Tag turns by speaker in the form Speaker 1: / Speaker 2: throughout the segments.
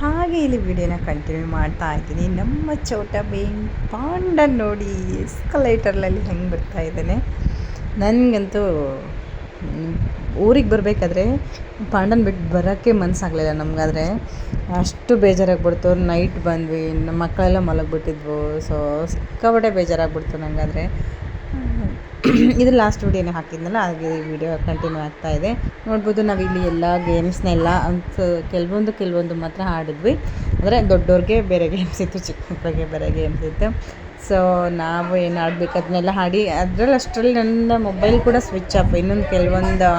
Speaker 1: ಹಾಗೆ ಇಲ್ಲಿ ವಿಡಿಯೋನ ಕಂಟಿನ್ಯೂ ಮಾಡ್ತಾ ಇದ್ದೀನಿ. ನಮ್ಮ ಚೌಟ ಬೇನ್ ಪಾಂಡ ನೋಡಿ ಎಸ್ಕಲೇಟರ್ಲಲ್ಲಿ ಹೆಂಗೆ ಬರ್ತಾ ಇದ್ದಾನೆ. ನನಗಂತೂ ಊರಿಗೆ ಬರಬೇಕಾದ್ರೆ ಪಾಂಡನ್ ಬಿಟ್ಟು ಬರೋಕ್ಕೆ ಮನಸ್ಸಾಗಲಿಲ್ಲ ನಮಗಾದ್ರೆ. ಅಷ್ಟು ಬೇಜಾರಾಗ್ಬಿಡ್ತು. ನೈಟ್ ಬಂದ್ವಿ, ನಮ್ಮ ಮಕ್ಕಳೆಲ್ಲ ಮಲಗಿಬಿಟ್ಟಿದ್ವು. ಸೊ ಸಿಕ್ಕಾಪಟ್ಟೆ ಬೇಜಾರಾಗ್ಬಿಡ್ತು ನನಗಾದ್ರೆ ಇದು ಲಾಸ್ಟ್ ವಿಡಿಯೋನೇ ಹಾಕಿದ್ನಲ್ಲ, ಹಾಗೆ ಈ ವಿಡಿಯೋ ಕಂಟಿನ್ಯೂ ಆಗ್ತಾ ಇದೆ. ನೋಡ್ಬೋದು ನಾವಿಲ್ಲಿ ಎಲ್ಲ ಗೇಮ್ಸ್ನೆಲ್ಲ ಕೆಲವೊಂದು ಕೆಲವೊಂದು ಮಾತ್ರ ಆಡಿದ್ವಿ. ಅಂದರೆ ದೊಡ್ಡವ್ರಿಗೆ ಬೇರೆ ಗೇಮ್ಸ್ ಇತ್ತು, ಚಿಕ್ಕ ಮಕ್ಕಳಿಗೆ ಬೇರೆ ಗೇಮ್ಸ್ ಇತ್ತು. ಸೊ ನಾವು ಏನು ಆಡ್ಬೇಕು ಅದನ್ನೆಲ್ಲ ಆಡಿ ಅದರಲ್ಲಿ ಅಷ್ಟರಲ್ಲಿ ನನ್ನ ಮೊಬೈಲ್ ಕೂಡ ಸ್ವಿಚ್ ಆಫ್ ಇನ್ನೊಂದು ಕೆಲವೊಂದು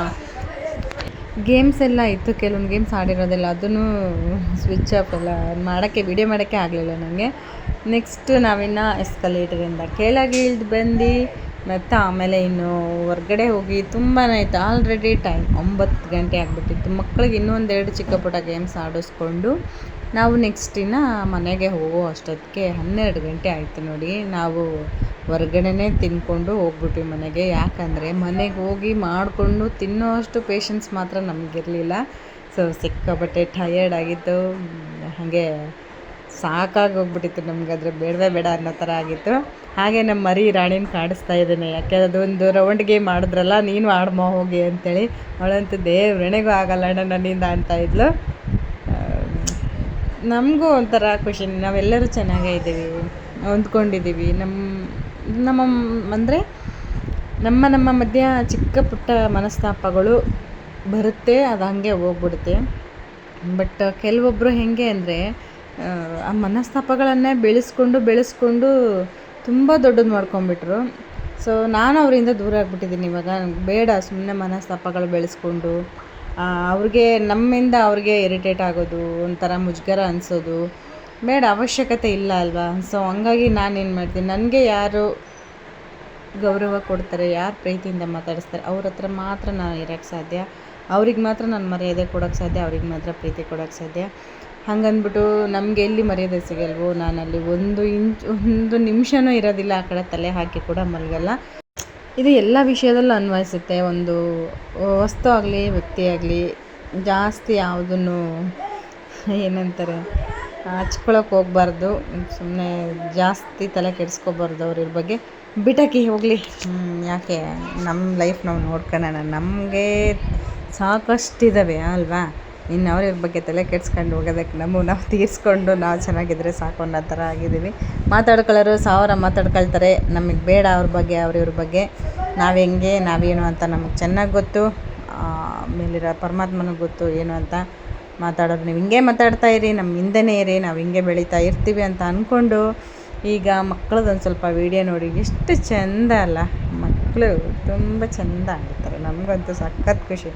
Speaker 1: ಗೇಮ್ಸ್ ಎಲ್ಲ ಇತ್ತು, ಕೆಲವೊಂದು ಗೇಮ್ಸ್ ಆಡಿರೋದಿಲ್ಲ, ಅದನ್ನು ಸ್ವಿಚ್ ಆಫ್ ಎಲ್ಲ ಮಾಡೋಕ್ಕೆ ವಿಡಿಯೋ ಮಾಡೋಕ್ಕೆ ಆಗಲಿಲ್ಲ ನನಗೆ ನೆಕ್ಸ್ಟ್ ನಾವಿನ್ನು ಎಸ್ಕಲೇಟರಿಂದ ಕೆಳಗೆ ಇಳ್ದು ಬಂದು ಮತ್ತು ಆಮೇಲೆ ಇನ್ನು ಹೊರ್ಗಡೆ ಹೋಗಿ ತುಂಬಾ ಆಯಿತು ಆಲ್ರೆಡಿ ಟೈಮ್ ಒಂಬತ್ತು ಗಂಟೆ ಆಗಿಬಿಟ್ಟಿತ್ತು. ಮಕ್ಳಿಗೆ ಇನ್ನೊಂದು ಎರಡು ಚಿಕ್ಕ ಪುಟ್ಟ ಗೇಮ್ಸ್ ಆಡಿಸ್ಕೊಂಡು ನಾವು ನೆಕ್ಸ್ಟ್ ದಿನ ಮನೆಗೆ ಹೋಗೋ ಅಷ್ಟೊತ್ತಿಗೆ ಹನ್ನೆರಡು ಗಂಟೆ ಆಯಿತು ನೋಡಿ. ನಾವು ಹೊರ್ಗಡೆನೇ ತಿನ್ಕೊಂಡು ಹೋಗ್ಬಿಟ್ವಿ ಮನೆಗೆ. ಯಾಕಂದರೆ ಮನೆಗೆ ಹೋಗಿ ಮಾಡಿಕೊಂಡು ತಿನ್ನೋ ಅಷ್ಟು ಪೇಷನ್ಸ್ ಮಾತ್ರ ನಮಗಿರಲಿಲ್ಲ. ಸೊ ಸಿಕ್ಕಾಪಟ್ಟೆ ಟಯರ್ಡ್ ಆಗಿತ್ತು ಹಾಗೆ ಸಾಕಾಗಿ ಹೋಗ್ಬಿಟ್ಟಿತ್ತು ನಮ್ಗೆ ಅದ್ರ ಬೇಡವೇ ಬೇಡ ಅನ್ನೋ ಥರ ಆಗಿತ್ತು. ಹಾಗೆ ನಮ್ಮ ಮರಿ ರಾಣಿನ ಕಾಡಿಸ್ತಾ ಇದ್ದೇನೆ. ಯಾಕೆ, ಅದೊಂದು ರೌಂಡ್ ಗೇಮ್ ಮಾಡಿದ್ರಲ್ಲ ನೀನು ಆಡ್ಮೋ ಹೋಗಿ ಅಂತೇಳಿ. ಅವಳಂತೂ ದೇವ್ರಣೆಗೂ ಆಗಲ್ಲ ಅಣ್ಣ ನನ್ನಿಂದ ಅಂತ ಇದ್ಲು. ನಮಗೂ ಒಂಥರ ಖುಷಿ. ನಾವೆಲ್ಲರೂ ಚೆನ್ನಾಗೇ ಇದ್ದೀವಿ, ಹೊಂದ್ಕೊಂಡಿದ್ದೀವಿ. ನಮ್ಮ ನಮ್ಮ, ಅಂದರೆ ನಮ್ಮ ನಮ್ಮ ಮಧ್ಯ ಚಿಕ್ಕ ಪುಟ್ಟ ಮನಸ್ತಾಪಗಳು ಬರುತ್ತೆ, ಅದು ಹಾಗೆ ಹೋಗ್ಬಿಡುತ್ತೆ. ಬಟ್ ಕೆಲವೊಬ್ಬರು ಹೇಗೆ ಅಂದರೆ ಆ ಮನಸ್ತಾಪಗಳನ್ನೇ ಬೆಳೆಸ್ಕೊಂಡು ಬೆಳೆಸ್ಕೊಂಡು ತುಂಬ ದೊಡ್ಡದು ಮಾಡ್ಕೊಂಬಿಟ್ರು ಸೊ ನಾನು ಅವರಿಂದ ದೂರ ಆಗಿಬಿಟ್ಟಿದ್ದೀನಿ ಇವಾಗ. ಬೇಡ ಸುಮ್ಮನೆ ಮನಸ್ತಾಪಗಳು ಬೆಳೆಸ್ಕೊಂಡು ಅವ್ರಿಗೆ, ನಮ್ಮಿಂದ ಅವ್ರಿಗೆ ಇರಿಟೇಟ್ ಆಗೋದು, ಒಂಥರ ಮುಜುಗರ ಅನಿಸೋದು. ಬೇಡ, ಅವಶ್ಯಕತೆ ಇಲ್ಲ ಅಲ್ವಾ? ಸೊ ಹಂಗಾಗಿ ನಾನೇನು ಮಾಡ್ತೀನಿ, ನನಗೆ ಯಾರು ಗೌರವ ಕೊಡ್ತಾರೆ, ಯಾರು ಪ್ರೀತಿಯಿಂದ ಮಾತಾಡಿಸ್ತಾರೆ, ಅವ್ರ ಹತ್ರ ಮಾತ್ರ ನಾನು ಇರೋಕ್ಕೆ ಸಾಧ್ಯ. ಅವ್ರಿಗೆ ಮಾತ್ರ ನಾನು ಮರ್ಯಾದೆ ಕೊಡೋಕ್ಕೆ ಸಾಧ್ಯ, ಅವ್ರಿಗೆ ಮಾತ್ರ ಪ್ರೀತಿ ಕೊಡೋಕ್ಕೆ ಸಾಧ್ಯ. ಹಂಗಂದ್ಬಿಟ್ಟು ನಮಗೆ ಎಲ್ಲಿ ಮರ್ಯಾದೆ ಸಿಗಲ್ವೋ, ನಾನಲ್ಲಿ ಒಂದು ಇಂಚ್, ಒಂದು ನಿಮಿಷವೂ ಇರೋದಿಲ್ಲ ಆ ಕಡೆ ತಲೆ ಹಾಕಿ ಕೂಡ ಮಲಗಲ್ಲ. ಇದು ಎಲ್ಲ ವಿಷಯದಲ್ಲೂ ಅನ್ವಯಿಸುತ್ತೆ, ಒಂದು ವಸ್ತು ಆಗಲಿ, ವ್ಯಕ್ತಿ ಆಗಲಿ, ಜಾಸ್ತಿ ಯಾವುದನ್ನು ಏನಂತಾರೆ ಹಚ್ಕೊಳಕ್ಕೆ ಹೋಗ್ಬಾರ್ದು ಸುಮ್ಮನೆ ಜಾಸ್ತಿ ತಲೆ ಕೆಡಿಸ್ಕೋಬಾರ್ದು ಅವ್ರ ಬಗ್ಗೆ. ಬಿಟಕಿ ಹೋಗಲಿ. ಯಾಕೆ? ನಮ್ಮ ಲೈಫ್ ನಾವು ನೋಡ್ಕೊಳ್ಳೋಣ ನಮಗೆ ಸಾಕಷ್ಟಿದ್ದಾವೆ ಅಲ್ವಾ? ಇನ್ನು ಅವ್ರ ಬಗ್ಗೆ ತಲೆ ಕೆಡ್ಸ್ಕೊಂಡು ಹೋಗೋದಕ್ಕೆ ನಮಗೆ ನಾವು ತೀರಿಸ್ಕೊಂಡು ನಾವು ಚೆನ್ನಾಗಿದ್ದರೆ ಸಾಕು ಅನ್ನೋ ಥರ ಆಗಿದ್ದೀವಿ. ಮಾತಾಡ್ಕೊಳ್ಳೋರು ಸಾವಿರ ಮಾತಾಡ್ಕೊಳ್ತಾರೆ. ನಮಗೆ ಬೇಡ ಅವ್ರ ಬಗ್ಗೆ, ಅವ್ರ ಇವ್ರ ಬಗ್ಗೆ. ನಾವು ಹೆಂಗೆ ನಾವೇನು ಅಂತ ನಮಗೆ ಚೆನ್ನಾಗಿ ಗೊತ್ತು. ಮೇಲಿರೋ ಪರಮಾತ್ಮನಿಗೆ ಗೊತ್ತು ಏನು ಅಂತ ಮಾತಾಡೋರು. ನೀವು ಹಿಂಗೆ ಮಾತಾಡ್ತಾ ಇರಿ ನಮ್ಮ ಹಿಂದೆನೇ ಇರಿ, ನಾವು ಹಿಂಗೆ ಬೆಳೀತಾ ಇರ್ತೀವಿ ಅಂತ ಅಂದ್ಕೊಂಡು ಈಗ ಮಕ್ಕಳದೊಂದು ಸ್ವಲ್ಪ ವೀಡಿಯೋ ನೋಡಿ. ಎಷ್ಟು ಚೆಂದ ಅಲ್ಲ ಮಕ್ಕಳು ತುಂಬ ಚೆಂದ ಆಡ್ತಾರೆ. ನಮಗಂತೂ ಸಖತ್ ಖುಷಿ.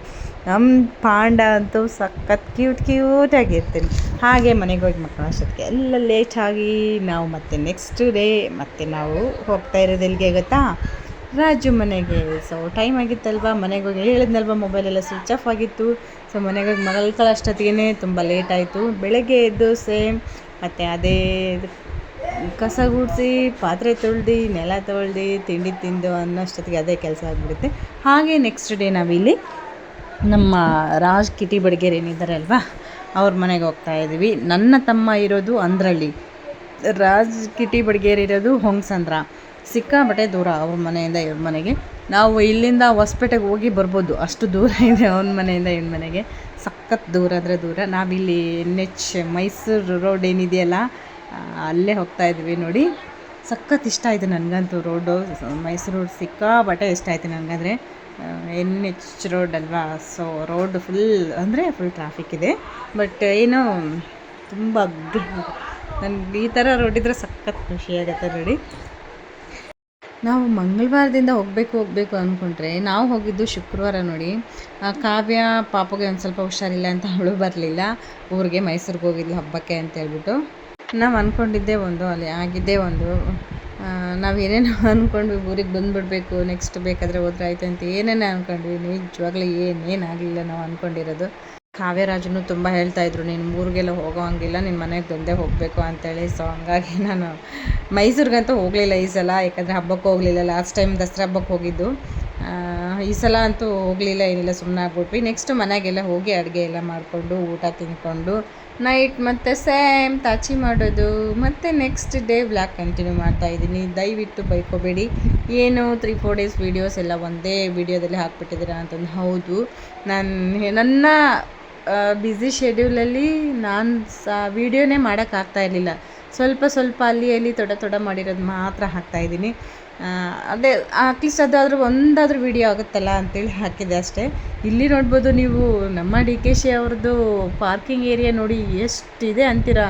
Speaker 1: ನಮ್ಮ ಪಾಂಡ ಅಂತೂ ಸಖತ್ ಕ್ಯೂಟ್ ಕ್ಯೂಟಾಗಿರ್ತೀನಿ ಹಾಗೆ ಮನೆಗೆ ಹೋಗಿ ಮಕ್ಕಳು ಅಷ್ಟೊತ್ತಿಗೆ ಎಲ್ಲ ಲೇಟಾಗಿ ನಾವು ಮತ್ತೆ ನೆಕ್ಸ್ಟ್ ಡೇ ಮತ್ತೆ ನಾವು ಹೋಗ್ತಾ ಇರೋದು ಎಲ್ಲಿಗೆ ಗೊತ್ತಾ? ರಾಜು ಮನೆಗೆ. ಸೊ ಟೈಮ್ ಆಗಿತ್ತಲ್ವ? ಮನೆಗೆ ಹೋಗಿ ಹೇಳಿದ್ನಲ್ವ ಮೊಬೈಲೆಲ್ಲ ಸ್ವಿಚ್ ಆಫ್ ಆಗಿತ್ತು. ಸೊ ಮನೆಗೆ ಹೋಗಿ ಮಲ್ಕೊಳ್ಳೋ ಅಷ್ಟೊತ್ತಿಗೆ ತುಂಬ ಲೇಟ್ ಆಯಿತು. ಬೆಳಗ್ಗೆ ಎದ್ದು ಸೇಮ್ ಮತ್ತು ಅದೇ ಕಸ ಗುಡಿಸಿ, ಪಾತ್ರೆ ತೊಳ್ದು, ನೆಲ ತೊಳ್ದು, ತಿಂಡಿ ತಿಂದು ಅನ್ನೋಷ್ಟೊತ್ತಿಗೆ ಅದೇ ಕೆಲಸ ಆಗಿಬಿಡುತ್ತೆ. ಹಾಗೆ ನೆಕ್ಸ್ಟ್ ಡೇ ನಾವಿಲ್ಲಿ ನಮ್ಮ ರಾಜ್ ಕಿಟಿ ಬಡ್ಗೇರ್ ಏನಿದ್ದಾರೆ ಅಲ್ವಾ, ಅವ್ರ ಮನೆಗೆ ಹೋಗ್ತಾ ಇದ್ದೀವಿ. ನನ್ನ ತಮ್ಮ ಇರೋದು ಅಂದ್ರಳ್ಳಿ. ರಾಜ್ ಕಿಟಿ ಬಡ್ಗೇರ್ ಇರೋದು ಹೊಂಗ್ಸಂದ್ರ. ಸಿಕ್ಕಾಬಟ್ಟೆ ದೂರ ಅವ್ರ ಮನೆಯಿಂದ ಇವ್ರ ಮನೆಗೆ. ನಾವು ಇಲ್ಲಿಂದ ಹೊಸ್ಪೇಟೆಗೆ ಹೋಗಿ ಬರ್ಬೋದು. ಅಷ್ಟು ದೂರ ಇದೆ ಅವನ ಮನೆಯಿಂದ ಇವನ ಮನೆಗೆ. ಸಖತ್ ದೂರ, ಅಂದರೆ ದೂರ. ನಾವಿಲ್ಲಿ ಎನ್ ಎಚ್ ಮೈಸೂರು ರೋಡ್ ಏನಿದೆಯಲ್ಲ ಅಲ್ಲೇ ಹೋಗ್ತಾ ಇದ್ವಿ ನೋಡಿ. ಸಖತ್ ಇಷ್ಟ ಆಯಿತು ನನಗಂತೂ ರೋಡು ಮೈಸೂರು ರೋಡ್ ಸಿಕ್ಕಾಬಟ್ಟೆ ಇಷ್ಟ ಆಯಿತು ನನಗಂದರೆ. ಎನ್ ಎಚ್ ರೋಡ್ ಅಲ್ವಾ? ಸೊ ರೋಡ್ ಫುಲ್ ಅಂದರೆ ಫುಲ್ ಟ್ರಾಫಿಕ್ ಇದೆ. ಬಟ್ ಏನು ತುಂಬ ನನಗೆ ಈ ಥರ ರೋಡ್ ಇದ್ದರೆ ಸಖತ್ ಖುಷಿಯಾಗತ್ತೆ ನೋಡಿ. ನಾವು ಮಂಗಳವಾರದಿಂದ ಹೋಗಬೇಕು ಹೋಗಬೇಕು ಅಂದ್ಕೊಂಡ್ರೆ ನಾವು ಹೋಗಿದ್ದು ಶುಕ್ರವಾರ ನೋಡಿ. ಕಾವ್ಯ ಪಾಪಗೆ ಒಂದು ಸ್ವಲ್ಪ ಹುಷಾರಿಲ್ಲ ಅಂತ ಅವಳು ಬರಲಿಲ್ಲ. ಊರಿಗೆ ಮೈಸೂರಿಗೆ ಹೋಗಿದ್ಲು ಹಬ್ಬಕ್ಕೆ ಅಂತ ಹೇಳ್ಬಿಟ್ಟು. ನಾವು ಅಂದ್ಕೊಂಡಿದ್ದೇ ಒಂದು ಅಲ್ಲಿ ಆಗಿದ್ದೇ ಒಂದು. ನಾವು ಏನೇನೋ ಅಂದ್ಕೊಂಡ್ವಿ ಊರಿಗೆ ಬಂದುಬಿಡ್ಬೇಕು ನೆಕ್ಸ್ಟ್ ಬೇಕಾದರೆ ಹೋದ್ರೆ ಆಯ್ತು ಅಂತ ಏನೇನೋ ಅಂದ್ಕೊಂಡ್ವಿ ನಿಜವಾಗ್ಲೂ ಏನೇನು ಆಗಲಿಲ್ಲ ನಾವು ಅಂದ್ಕೊಂಡಿರೋದು ಕಾವ್ಯರಾಜನು ತುಂಬ ಹೇಳ್ತಾಯಿದ್ರು ನೀನು ಊರಿಗೆಲ್ಲ ಹೋಗೋ ಹಂಗಿಲ್ಲ ನಿನ್ನ ಮನೆಗೆ ಬಂದೇ ಹೋಗಬೇಕು ಅಂತೇಳಿ. ಸೊ ಹಂಗಾಗಿ ನಾನು ಮೈಸೂರಿಗಂತೂ ಹೋಗಲಿಲ್ಲ ಈ ಸಲ, ಯಾಕಂದರೆ ಹಬ್ಬಕ್ಕೆ ಹೋಗಲಿಲ್ಲ. ಲಾಸ್ಟ್ ಟೈಮ್ ದಸರಾ ಹಬ್ಬಕ್ಕೆ ಹೋಗಿದ್ದು. ಈ ಸಲ ಅಂತೂ ಹೋಗಲಿಲ್ಲ, ಏನಿಲ್ಲ ಸುಮ್ಮನೆ ಆಗ್ಬಿಟ್ವಿ ನೆಕ್ಸ್ಟ್ ಮನೆಗೆಲ್ಲ ಹೋಗಿ ಅಡುಗೆ ಎಲ್ಲ ಮಾಡಿಕೊಂಡು, ಊಟ ತಿಂದ್ಕೊಂಡು ನೈಟ್ ಮತ್ತೆ ಸೇಮ್ ತಾಚಿ ಮಾಡೋದು. ಮತ್ತು ನೆಕ್ಸ್ಟ್ ಡೇ ಬ್ಲಾಗ್ ಕಂಟಿನ್ಯೂ ಮಾಡ್ತಾ ಇದ್ದೀನಿ. ದಯವಿಟ್ಟು ಬೈಕೋಬೇಡಿ. ಏನು ತ್ರೀ ಫೋರ್ ಡೇಸ್ ವೀಡಿಯೋಸ್ ಎಲ್ಲ ಒಂದೇ ವೀಡಿಯೋದಲ್ಲಿ ಹಾಕ್ಬಿಟ್ಟಿದ್ದೀರಾ ಅಂತಂದು. ಹೌದು. ನಾನು, ನನ್ನ ಬ್ಯುಸಿ ಶೆಡ್ಯೂಲಲ್ಲಿ ನಾನು ಸಹ ವೀಡಿಯೋನೇ ಮಾಡೋಕ್ಕಾಗ್ತಾ ಇರಲಿಲ್ಲ. ಸ್ವಲ್ಪ ಸ್ವಲ್ಪ ಅಲ್ಲಿ ಅಲ್ಲಿ, ತೊಡ ತೊಡ ಮಾಡಿರೋದು ಮಾತ್ರ ಹಾಕ್ತಾಯಿದ್ದೀನಿ ಅದೇ ಅಟ್ಲೀಸ್ಟ್ ಅದಾದರೂ ಒಂದಾದರೂ ವೀಡಿಯೋ ಆಗುತ್ತಲ್ಲ ಅಂತೇಳಿ ಹಾಕಿದೆ ಅಷ್ಟೇ. ಇಲ್ಲಿ ನೋಡ್ಬೋದು ನೀವು ನಮ್ಮ ಡಿ ಕೆ ಶಿ ಅವ್ರದ್ದು ಪಾರ್ಕಿಂಗ್ ಏರಿಯಾ ನೋಡಿ ಎಷ್ಟಿದೆ ಅಂತೀರಾ?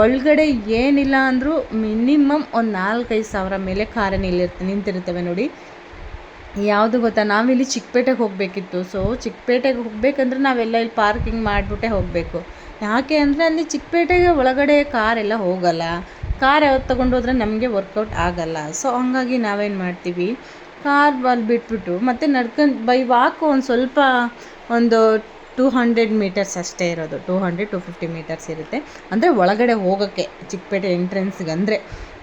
Speaker 1: ಒಳಗಡೆ ಏನಿಲ್ಲ ಅಂದರೂ ಮಿನಿಮಮ್ ಒಂದು ನಾಲ್ಕೈದು ಸಾವಿರ ಮೇಲೆ ಕಾರೇ ನಿಲ್ಲಿರ್ತ ನಿಂತಿರ್ತವೆ ನೋಡಿ. ಯಾವುದು ಗೊತ್ತಾ? ನಾವಿಲ್ಲಿ ಚಿಕ್ಕಪೇಟೆಗೆ ಹೋಗಬೇಕಿತ್ತು. ಸೊ ಚಿಕ್ಕಪೇಟೆಗೆ ಹೋಗಬೇಕಂದ್ರೆ ನಾವೆಲ್ಲ ಇಲ್ಲಿ ಪಾರ್ಕಿಂಗ್ ಮಾಡಿಬಿಟ್ಟೆ ಹೋಗಬೇಕು. ಯಾಕೆ ಅಂದರೆ ಅಲ್ಲಿ ಚಿಕ್ಕಪೇಟೆಗೆ ಒಳಗಡೆ ಕಾರೆಲ್ಲ ಹೋಗಲ್ಲ. ಕಾರ್ ಯಾವತ್ತು ತೊಗೊಂಡೋದ್ರೆ ನಮಗೆ ವರ್ಕೌಟ್ ಆಗಲ್ಲ. ಸೊ ಹಂಗಾಗಿ ನಾವೇನು ಮಾಡ್ತೀವಿ? ಕಾರ್ ಅಲ್ಲಿ ಬಿಟ್ಬಿಟ್ಟು ಮತ್ತೆ ನಡ್ಕೊಂಡು ಬೈ ವಾಕ್ ಒಂದು ಸ್ವಲ್ಪ ಒಂದು ಟೂ ಹಂಡ್ರೆಡ್ ಮೀಟರ್ಸ್ ಅಷ್ಟೇ ಇರೋದು. Two hundred to fifty metres ಇರುತ್ತೆ. ಅಂದರೆ ಒಳಗಡೆ ಹೋಗೋಕ್ಕೆ, ಚಿಕ್ಕಪೇಟೆ ಎಂಟ್ರೆನ್ಸ್ಗೆ ಅಂದರೆ.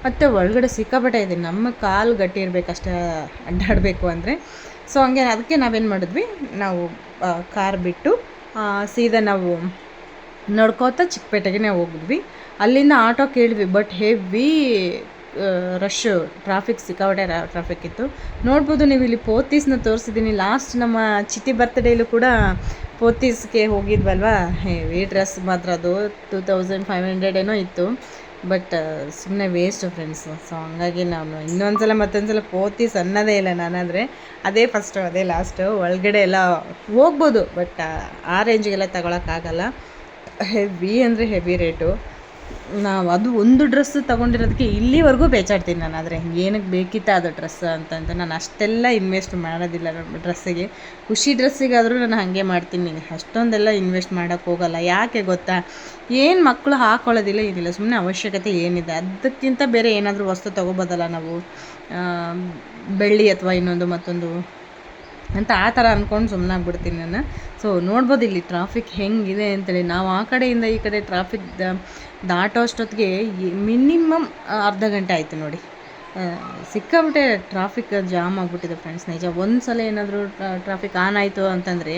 Speaker 1: ಮತ್ತು ಒಳಗಡೆ ಸಿಕ್ಕಾಪಟ್ಟೆ ಇದೆ. ನಮ್ಮ ಕಾಲು ಗಟ್ಟಿ ಇರಬೇಕಷ್ಟೇ ಅಡ್ಡಾಡಬೇಕು ಅಂದರೆ. ಸೊ ಹಂಗೆ ಅದಕ್ಕೆ ನಾವೇನು ಮಾಡಿದ್ವಿ? ನಾವು ಕಾರ್ ಬಿಟ್ಟು ಸೀದಾ ನಾವು ನಡ್ಕೋತಾ ಚಿಕ್ಕಪೇಟೆಗೆ ಹೋಗಿದ್ವಿ. ಅಲ್ಲಿಂದ ಆಟೋ ಕೇಳಿದ್ವಿ ಬಟ್ ಹೆವಿ ರಶ್ ಟ್ರಾಫಿಕ್ ಸಿಕ್ಕಾಪಟ್ಟೆ ಟ್ರಾಫಿಕ್ ಇತ್ತು. ನೋಡ್ಬೋದು ನೀವು ಇಲ್ಲಿ ಪೋತೀಸ್ನ ತೋರಿಸಿದ್ದೀನಿ. ಲಾಸ್ಟ್ ನಮ್ಮ ಚಿಟಿ ಬರ್ತ್ಡೇಲೂ ಕೂಡ ಪೋತೀಸ್ಗೆ ಹೋಗಿದ್ವಲ್ವಾ? ಹೆವಿ ಡ್ರೆಸ್ ಮಾತ್ರ ಅದು ಟೂ ತೌಸಂಡ್ ಫೈವ್ ಹಂಡ್ರೆಡ್ ಏನೋ ಇತ್ತು. ಬಟ್ ಸುಮ್ಮನೆ ವೇಸ್ಟು ಫ್ರೆಂಡ್ಸ್ ಸೊ ಹಂಗಾಗಿ ನಾನು ಇನ್ನೊಂದು ಸಲ ಮತ್ತೊಂದು ಸಲ ಪೋತೀಸ್ ಅನ್ನೋದೇ ಇಲ್ಲ ನಾನಾದರೆ. ಅದೇ ಫಸ್ಟು ಅದೇ ಲಾಸ್ಟು ಒಳಗಡೆ ಎಲ್ಲ ಹೋಗ್ಬೋದು ಬಟ್ ಆ ರೇಂಜಿಗೆಲ್ಲ ತಗೊಳಕ್ಕಾಗಲ್ಲ. ಹೆವಿ ಅಂದರೆ ಹೆವಿ ರೇಟು. ನಾವು ಅದು ಒಂದು ಡ್ರೆಸ್ ತೊಗೊಂಡಿರೋದಕ್ಕೆ ಇಲ್ಲಿವರೆಗೂ ಬೇಚಾಡ್ತೀನಿ ನಾನು. ಆದರೆ ಏನಕ್ಕೆ ಬೇಕಿತ್ತ ಅದು ಡ್ರೆಸ್ ಅಂತಂತ ನಾನು ಅಷ್ಟೆಲ್ಲ ಇನ್ವೆಸ್ಟ್ ಮಾಡೋದಿಲ್ಲ ಡ್ರೆಸ್ಸಿಗೆ. ಖುಷಿ ಡ್ರೆಸ್ಸಿಗಾದರೂ ನಾನು ಹಾಗೆ ಮಾಡ್ತೀನಿ. ಅಷ್ಟೊಂದೆಲ್ಲ ಇನ್ವೆಸ್ಟ್ ಮಾಡೋಕ್ಕೆ ಹೋಗಲ್ಲ. ಯಾಕೆ ಗೊತ್ತಾ? ಏನು ಮಕ್ಕಳು ಹಾಕೊಳ್ಳೋದಿಲ್ಲ, ಏನಿಲ್ಲ. ಸುಮ್ಮನೆ ಅವಶ್ಯಕತೆ ಏನಿದೆ. ಅದಕ್ಕಿಂತ ಬೇರೆ ಏನಾದರೂ ವಸ್ತು ತೊಗೋಬೋದಲ್ಲ ನಾವು. ಬೆಳ್ಳಿ ಅಥವಾ ಇನ್ನೊಂದು ಮತ್ತೊಂದು ಅಂತ ಆ ಥರ ಅಂದ್ಕೊಂಡು ಸುಮ್ಮನಾಗ್ಬಿಡ್ತೀನಿ ನಾನು. ಸೊ ನೋಡ್ಬೋದು ಇಲ್ಲಿ ಟ್ರಾಫಿಕ್ ಹೆಂಗಿದೆ ಅಂತೇಳಿ. ನಾವು ಆ ಕಡೆಯಿಂದ ಈ ಕಡೆ ಟ್ರಾಫಿಕ್ ದಾಟೋ ಅಷ್ಟೊತ್ತಿಗೆ ಮಿನಿಮಮ್ ಅರ್ಧ ಗಂಟೆ ಆಯಿತು ನೋಡಿ. ಸಿಕ್ಕಾಬಿಟ್ಟೆ ಟ್ರಾಫಿಕ್ ಜಾಮ್ ಆಗಿಬಿಟ್ಟಿದೆ ಫ್ರೆಂಡ್ಸ್ ನಿಜ ಒಂದು ಸಲ ಏನಾದರೂ ಟ್ರಾಫಿಕ್ ಆನ್ ಆಯಿತು ಅಂತಂದರೆ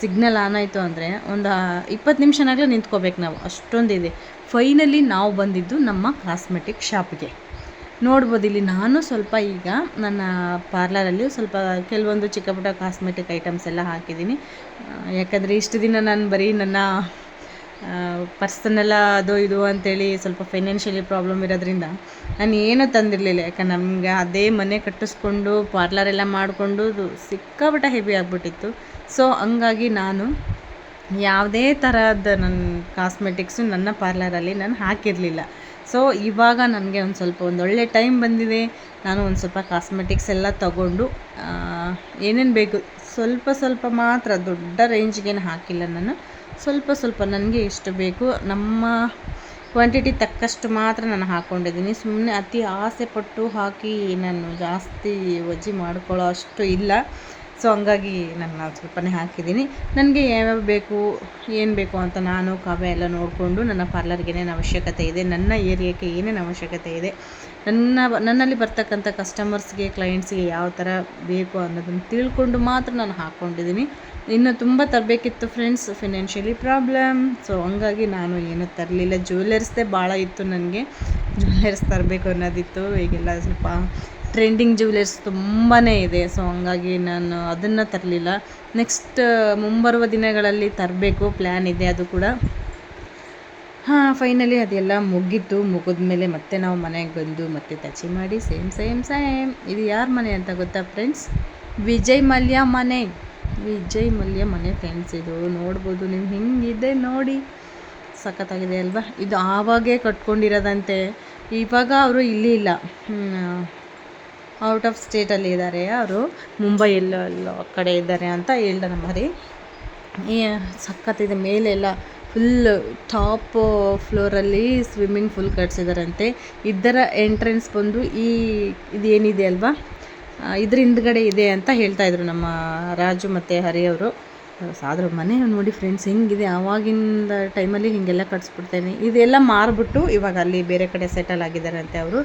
Speaker 1: ಸಿಗ್ನಲ್ ಆನ್ ಆಯಿತು ಅಂದರೆ ಒಂದು ಇಪ್ಪತ್ತು ನಿಮಿಷನಾಗಲೇ ನಿಂತ್ಕೋಬೇಕು ನಾವು. ಅಷ್ಟೊಂದಿದೆ. ಫೈನಲಿ ನಾವು ಬಂದಿದ್ದು ನಮ್ಮ ಕಾಸ್ಮೆಟಿಕ್ ಶಾಪಿಗೆ ನೋಡ್ಬೋದು. ಇಲ್ಲಿ ನಾನು ಸ್ವಲ್ಪ ಈಗ ನನ್ನ ಪಾರ್ಲರಲ್ಲಿ ಸ್ವಲ್ಪ ಕೆಲವೊಂದು ಚಿಕ್ಕ ಪುಟ್ಟ ಕಾಸ್ಮೆಟಿಕ್ ಐಟಮ್ಸ್ ಎಲ್ಲ ಹಾಕಿದ್ದೀನಿ. ಯಾಕಂದರೆ ಇಷ್ಟು ದಿನ ನಾನು ಬರೀ ನನ್ನ ಪರ್ಸನಲ್ಲ ಅದು ಇದು ಅಂತೇಳಿ ಸ್ವಲ್ಪ ಫೈನಾನ್ಷಿಯಲಿ ಪ್ರಾಬ್ಲಮ್ ಇರೋದ್ರಿಂದ ನಾನು ಏನೂ ತಂದಿರಲಿಲ್ಲ. ಯಾಕಂದ್ರೆ ನಮಗೆ ಅದೇ ಮನೆ ಕಟ್ಟಿಸ್ಕೊಂಡು ಪಾರ್ಲರೆಲ್ಲ ಮಾಡಿಕೊಂಡು ಸಿಕ್ಕಾಪಟ್ಟೆ ಹೆವಿ ಆಗಿಬಿಟ್ಟಿತ್ತು. ಸೊ ಹಂಗಾಗಿ ನಾನು ಯಾವುದೇ ಥರದ ನನ್ನ ಕಾಸ್ಮೆಟಿಕ್ಸು ನನ್ನ ಪಾರ್ಲರಲ್ಲಿ ನಾನು ಹಾಕಿರಲಿಲ್ಲ. ಸೊ ಇವಾಗ ನನಗೆ ಒಂದು ಸ್ವಲ್ಪ ಒಂದು ಒಳ್ಳೆ ಟೈಮ್ ಬಂದಿದೆ. ನಾನು ಒಂದು ಸ್ವಲ್ಪ ಕಾಸ್ಮೆಟಿಕ್ಸ್ ಎಲ್ಲ ತಗೊಂಡು ಏನೇನು ಬೇಕು, ಸ್ವಲ್ಪ ಸ್ವಲ್ಪ ಮಾತ್ರ ದೊಡ್ಡ ರೇಂಜ್ಗೇನು ಹಾಕಿಲ್ಲ ನಾನು. ಸ್ವಲ್ಪ ಸ್ವಲ್ಪ ನನಗೆ ಎಷ್ಟು ಬೇಕು, ನಮ್ಮ ಕ್ವಾಂಟಿಟಿ ತಕ್ಕಷ್ಟು ಮಾತ್ರ ನಾನು ಹಾಕ್ಕೊಂಡಿದ್ದೀನಿ ಸುಮ್ಮನೆ ಅತಿ ಆಸೆ ಪಟ್ಟು ಹಾಕಿ ನಾನು ಜಾಸ್ತಿ ವಜ್ಜಿ ಮಾಡ್ಕೊಳ್ಳೋ ಅಷ್ಟು ಇಲ್ಲ. ಸೊ ಹಂಗಾಗಿ ನಾನು ಸ್ವಲ್ಪನೇ ಹಾಕಿದ್ದೀನಿ. ನನಗೆ ಯಾವ್ಯಾವ ಬೇಕು, ಏನು ಬೇಕು ಅಂತ ನಾನು ಕಾವ್ಯ ಎಲ್ಲ ನೋಡಿಕೊಂಡು ನನ್ನ ಪಾರ್ಲರ್ಗೆ ಏನೇನು ಅವಶ್ಯಕತೆ ಇದೆ, ನನ್ನ ಏರಿಯಾಕ್ಕೆ ಏನೇನು ಅವಶ್ಯಕತೆ ಇದೆ, ನನ್ನ ನನ್ನಲ್ಲಿ ಬರ್ತಕ್ಕಂಥ ಕಸ್ಟಮರ್ಸ್ಗೆ ಕ್ಲೈಂಟ್ಸ್ಗೆ ಯಾವ ಥರ ಬೇಕು ಅನ್ನೋದನ್ನು ತಿಳ್ಕೊಂಡು ಮಾತ್ರ ನಾನು ಹಾಕ್ಕೊಂಡಿದ್ದೀನಿ ಇನ್ನು ತುಂಬ ತರಬೇಕಿತ್ತು ಫ್ರೆಂಡ್ಸ್ ಫಿನಾನ್ಷಿಯಲಿ ಪ್ರಾಬ್ಲಮ್ ಸೊ ಹಂಗಾಗಿ ನಾನು ಏನೂ ತರಲಿಲ್ಲ. ಜ್ಯುವೆಲರ್ಸ್ದೇ ಭಾಳ ಇತ್ತು ನನಗೆ. ಜ್ಯುವೆಲರ್ಸ್ ತರಬೇಕು ಅನ್ನೋದಿತ್ತು. ಈಗೆಲ್ಲ ಸ್ವಲ್ಪ ಟ್ರೆಂಡಿಂಗ್ ಜ್ಯುವೆಲರ್ಸ್ ತುಂಬಾ ಇದೆ. ಸೊ ಹಂಗಾಗಿ ನಾನು ಅದನ್ನು ತರಲಿಲ್ಲ. ನೆಕ್ಸ್ಟ್ ಮುಂಬರುವ ದಿನಗಳಲ್ಲಿ ತರಬೇಕು. ಪ್ಲ್ಯಾನ್ ಇದೆ ಅದು ಕೂಡ. ಹಾಂ ಫೈನಲಿ ಅದೆಲ್ಲ ಮುಗೀತು. ಮುಗಿದ್ಮೇಲೆ ಮತ್ತೆ ನಾವು ಮನೆಗೆ ಬಂದು ಮತ್ತೆ ತಚಿ ಮಾಡಿ ಸೇಮ್ ಸೇಮ್ ಸೇಮ್ ಇದು ಯಾರ ಮನೆ ಅಂತ ಗೊತ್ತಾ ಫ್ರೆಂಡ್ಸ್ ವಿಜಯ್ ಮಲ್ಯ ಮನೆ. ವಿಜಯ್ ಮಲ್ಯ ಮನೆ ಫ್ರೆಂಡ್ಸ್ ಇದು. ನೋಡ್ಬೋದು ನೀವು ಹಿಂಗಿದೆ ನೋಡಿ. ಸಖತ್ತಾಗಿದೆ ಅಲ್ವಾ? ಇದು ಆವಾಗೇ ಕಟ್ಕೊಂಡಿರೋದಂತೆ. ಇವಾಗ ಅವರು ಇಲ್ಲಿ ಇಲ್ಲ. ಔಟ್ ಆಫ್ ಸ್ಟೇಟಲ್ಲಿ ಇದ್ದಾರೆ ಅವರು. ಮುಂಬೈ ಎಲ್ಲೋ ಕಡೆ ಇದ್ದಾರೆ ಅಂತ ಹೇಳ್ದ ನಮ್ಮ ಹರಿ ಸಖತ್ತಿದೆ ಮೇಲೆಲ್ಲ ಫುಲ್ ಟಾಪ್ ಫ್ಲೋರಲ್ಲಿ ಸ್ವಿಮ್ಮಿಂಗ್ ಫುಲ್ ಕಟ್ಸಿದಾರಂತೆ. ಇದರ ಎಂಟ್ರೆನ್ಸ್ ಬಂದು ಈ ಇದೇನಿದೆ ಅಲ್ವಾ? ಇದ್ರ ಹಿಂದ್ಗಡೆ ಇದೆ ಅಂತ ಹೇಳ್ತಾ ಇದ್ರು ನಮ್ಮ ರಾಜು ಮತ್ತು ಹರಿಯವರು ಅದ್ರ ಮನೆ ನೋಡಿ ಫ್ರೆಂಡ್ಸ್ ಹೆಂಗಿದೆ. ಆವಾಗಿಂದ ಟೈಮಲ್ಲಿ ಹೀಗೆಲ್ಲ ಕಟ್ಸ್ಬಿಡ್ತೇನೆ. ಇದೆಲ್ಲ ಮಾರ್ಬಿಟ್ಟು ಇವಾಗ ಅಲ್ಲಿ ಬೇರೆ ಕಡೆ ಸೆಟಲ್ ಆಗಿದ್ದಾರಂತೆ ಅವರು.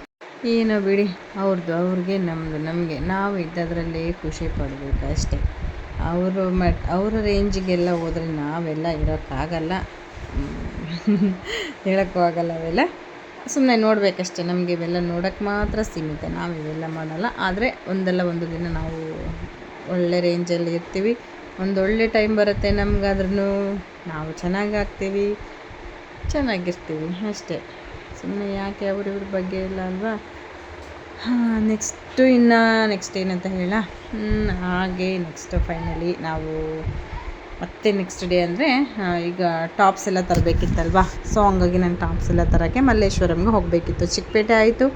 Speaker 1: ಏನೋ ಬಿಡಿ ಅವ್ರದ್ದು ಅವ್ರಿಗೆ ನಮ್ಮದು ನಮಗೆ. ನಾವು ಇದ್ದದರಲ್ಲಿ ಖುಷಿ ಪಡಬೇಕು ಅಷ್ಟೇ. ಅವರು ಮಟ್, ಅವರ ರೇಂಜಿಗೆಲ್ಲ ಹೋದರೆ ನಾವೆಲ್ಲ ಇರೋಕ್ಕಾಗಲ್ಲ. ಹೇಳೋಕ್ಕೂ ಆಗಲ್ಲ ಅವೆಲ್ಲ. ಸುಮ್ಮನೆ ನೋಡಬೇಕಷ್ಟೆ, ನಮಗೆ ಇವೆಲ್ಲ ನೋಡೋಕ್ಕೆ ಮಾತ್ರ ಸೀಮಿತ. ನಾವು ಇವೆಲ್ಲ ಮಾಡಲ್ಲ. ಆದರೆ ಒಂದಲ್ಲ ಒಂದು ದಿನ ನಾವು ಒಳ್ಳೆ ರೇಂಜಲ್ಲಿ ಇರ್ತೀವಿ. ಒಂದೊಳ್ಳೆ ಟೈಮ್ ಬರುತ್ತೆ ನಮ್ಗಾದ್ರೂ ನಾವು ಚೆನ್ನಾಗಿ ಆಗ್ತೀವಿ. ಚೆನ್ನಾಗಿರ್ತೀವಿ ಅಷ್ಟೇ. ಸುಮ್ಮನೆ ಯಾಕೆ ಅವ್ರಿವ್ರ ಬಗ್ಗೆ ಇಲ್ಲ ಅಲ್ವಾ? ನೆಕ್ಸ್ಟು ಇನ್ನು ನೆಕ್ಸ್ಟ್ ಏನಂತ ಹೇಳ ಹಾಗೆ ನೆಕ್ಸ್ಟ್ ಫೈನಲಿ ನಾವು ಮತ್ತೆ ನೆಕ್ಸ್ಟ್ ಡೇ ಅಂದರೆ ಈಗ ಟಾಪ್ಸ್ ಎಲ್ಲ ತರಬೇಕಿತ್ತಲ್ವ? ಸೊ ಹಂಗಾಗಿ ನಾನು ಟಾಪ್ಸ್ ಎಲ್ಲ ತರೋಕ್ಕೆ ಮಲ್ಲೇಶ್ವರಂಗೆ ಹೋಗಬೇಕಿತ್ತು. ಚಿಕ್ಕಪೇಟೆ ಆಯಿತು,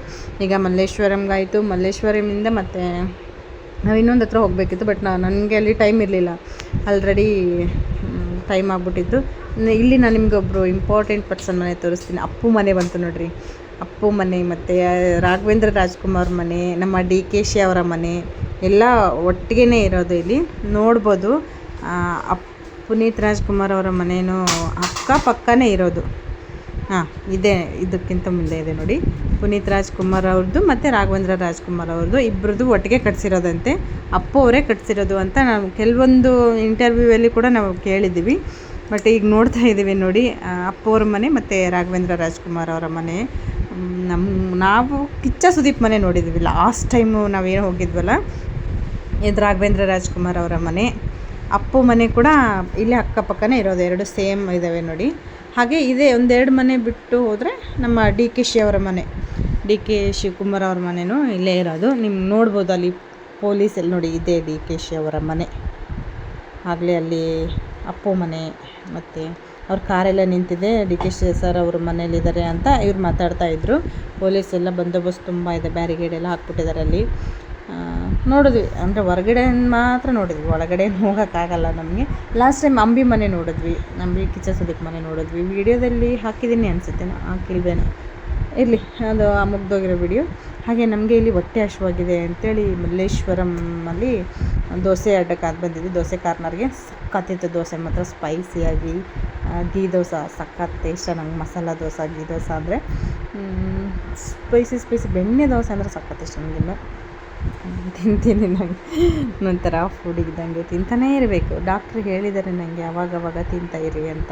Speaker 1: ಈಗ ಮಲ್ಲೇಶ್ವರಂಗೆ ಆಯಿತು. ಮಲ್ಲೇಶ್ವರಮಿಂದ ಮತ್ತೆ ನಾವು ಇನ್ನೊಂದು ಹತ್ರ ಹೋಗಬೇಕಿತ್ತು ಬಟ್ ನನಗೆ ಅಲ್ಲಿ ಟೈಮ್ ಇರಲಿಲ್ಲ. ಆಲ್ರೆಡಿ ಟೈಮ್ ಆಗಿಬಿಟ್ಟಿದ್ದು. ಇಲ್ಲಿ ನಾನು ನಿಮ್ಗೆ ಒಬ್ಬರು ಇಂಪಾರ್ಟೆಂಟ್ ಪರ್ಸನ್ ಮನೆ ತೋರಿಸ್ತೀನಿ. ಅಪ್ಪು ಮನೆ ಬಂತು ನೋಡಿರಿ. ಅಪ್ಪು ಮನೆ ಮತ್ತು ರಾಘವೇಂದ್ರ ರಾಜ್ಕುಮಾರ್ ಮನೆ, ನಮ್ಮ ಡಿ ಕೆ ಶಿ ಅವರ ಮನೆ, ಎಲ್ಲ ಒಟ್ಟಿಗೆ ಇರೋದು ಇಲ್ಲಿ. ನೋಡ್ಬೋದು. ಅಪ್, ಪುನೀತ್ ರಾಜ್ಕುಮಾರ್ ಅವರ ಮನೆಯೂ ಅಕ್ಕಪಕ್ಕನೇ ಇರೋದು. ಹಾಂ, ಇದೆ, ಇದಕ್ಕಿಂತ ಮುಂದೆ ಇದೆ ನೋಡಿ. ಪುನೀತ್ ರಾಜ್ಕುಮಾರ್ ಅವ್ರದ್ದು ಮತ್ತು ರಾಘವೇಂದ್ರ ರಾಜ್ಕುಮಾರ್ ಅವ್ರದ್ದು ಇಬ್ಬರದ್ದು ಒಟ್ಟಿಗೆ ಕಟ್ಸಿರೋದಂತೆ. ಅಪ್ಪವರೇ ಕಟ್ಸಿರೋದು ಅಂತ ನಾವು ಕೆಲವೊಂದು ಇಂಟರ್ವ್ಯೂವಲ್ಲಿ ಕೂಡ ನಾವು ಕೇಳಿದ್ದೀವಿ. ಬಟ್ ಈಗ ನೋಡ್ತಾ ಇದ್ದೀವಿ ನೋಡಿ ಅಪ್ಪು ಅವ್ರ ಮನೆ ಮತ್ತು ರಾಘವೇಂದ್ರ ರಾಜ್ಕುಮಾರ್ ಅವರ ಮನೆ. ನಮ್ಮ ನಾವು ಕಿಚ್ಚ ಸುದೀಪ್ ಮನೆ ನೋಡಿದ್ದೀವಿ. ಲಾಸ್ಟ್ ಟೈಮು ನಾವೇನು ಹೋಗಿದ್ವಲ್ಲ, ಇದು ರಾಘವೇಂದ್ರ ರಾಜ್ಕುಮಾರ್ ಅವರ ಮನೆ. ಅಪ್ಪು ಮನೆ ಕೂಡ ಇಲ್ಲೇ ಅಕ್ಕಪಕ್ಕನೇ ಇರೋದು. ಎರಡು ಸೇಮ್ ಇದ್ದಾವೆ ನೋಡಿ. ಹಾಗೆ ಇದೆ ಒಂದೆರಡು ಮನೆ ಬಿಟ್ಟು ಹೋದರೆ ನಮ್ಮ ಡಿ ಕೆ ಶಿ ಅವರ ಮನೆ. ಡಿ ಕೆ ಶಿವಕುಮಾರ್ ಅವ್ರ ಮನೆಯೂ ಇಲ್ಲೇ ಇರೋದು. ನಿಮ್ಗೆ ನೋಡ್ಬೋದು ಅಲ್ಲಿ ಪೊಲೀಸಲ್ಲಿ ನೋಡಿ ಇದೆ ಡಿ ಕೆ ಶಿ ಅವರ ಮನೆ. ಆಗಲೇ ಅಲ್ಲಿ ಅಪ್ಪು ಮನೆ, ಮತ್ತು ಅವ್ರ ಕಾರೆಲ್ಲ ನಿಂತಿದೆ. ಡಿ ಕೆ ಶಿ ಸರ್ ಅವ್ರ ಮನೇಲಿದ್ದಾರೆ ಅಂತ ಇವ್ರು ಮಾತಾಡ್ತಾ ಇದ್ರು. ಪೊಲೀಸ್ ಎಲ್ಲ ಬಂದೋಬಸ್ತ್ ತುಂಬ ಇದೆ. ಬ್ಯಾರಿಗೇಡ್ ಎಲ್ಲ ಹಾಕ್ಬಿಟ್ಟಿದ್ದಾರೆ ಅಲ್ಲಿ. ನೋಡಿದ್ವಿ. ಅಂದರೆ ಹೊರಗಡೆ ಮಾತ್ರ ನೋಡಿದ್ವಿ. ಒಳಗಡೆ ಹೋಗೋಕ್ಕಾಗಲ್ಲ ನಮಗೆ. ಲಾಸ್ಟ್ ಟೈಮ್ ಅಂಬಿ ಮನೆ ನೋಡಿದ್ವಿ. ಅಂಬಿ ಕಿಚ್ಚ ಸುದೀಪ್ ಮನೆ ನೋಡಿದ್ವಿ. ವಿಡಿಯೋದಲ್ಲಿ ಹಾಕಿದ್ದೀನಿ ಅನಿಸುತ್ತೆ. ಹಾಕಿಲ್ವೇನೆ ಇರಲಿ, ಅದು ಆ ಮುಗ್ದೋಗಿರೋ ವಿಡಿಯೋ. ಹಾಗೆ ನಮಗೆ ಇಲ್ಲಿ ಹೊಟ್ಟೆ ಹಶ್ವಾಗಿದೆ ಅಂತೇಳಿ ಮಲ್ಲೇಶ್ವರಮ್ಮಲ್ಲಿ ದೋಸೆ ಅಡ್ಡಕ್ಕೆ ಬಂದಿದ್ವಿ. ದೋಸೆ ಕಾರ್ನರ್ಗೆ ಸಕ್ಕತ್ತಿತ್ತು ದೋಸೆ ಮಾತ್ರ. ಸ್ಪೈಸಿಯಾಗಿ ಗೀ ದೋಸೆ ಸಖತ್ ಇಷ್ಟ ನಂಗೆ. ಮಸಾಲ ದೋಸೆ ಗೀ ದೋಸೆ ಅಂದರೆ ಸ್ಪೈಸಿ ಸ್ಪೈಸಿ ಬೆಣ್ಣೆ ದೋಸೆ ಅಂದರೆ ಸಖತ್ ಇಷ್ಟ ತಿಂತೀನಿ ನಂಗೆ. ಒಂಥರ ಫುಡ್ ಇದ್ದಂಗೆ ತಿಂತಾನೇ ಇರಬೇಕು. ಡಾಕ್ಟ್ರು ಹೇಳಿದ್ದಾರೆ ನನಗೆ ಅವಾಗವಾಗ ತಿಂತಾ ಇರಿ ಅಂತ.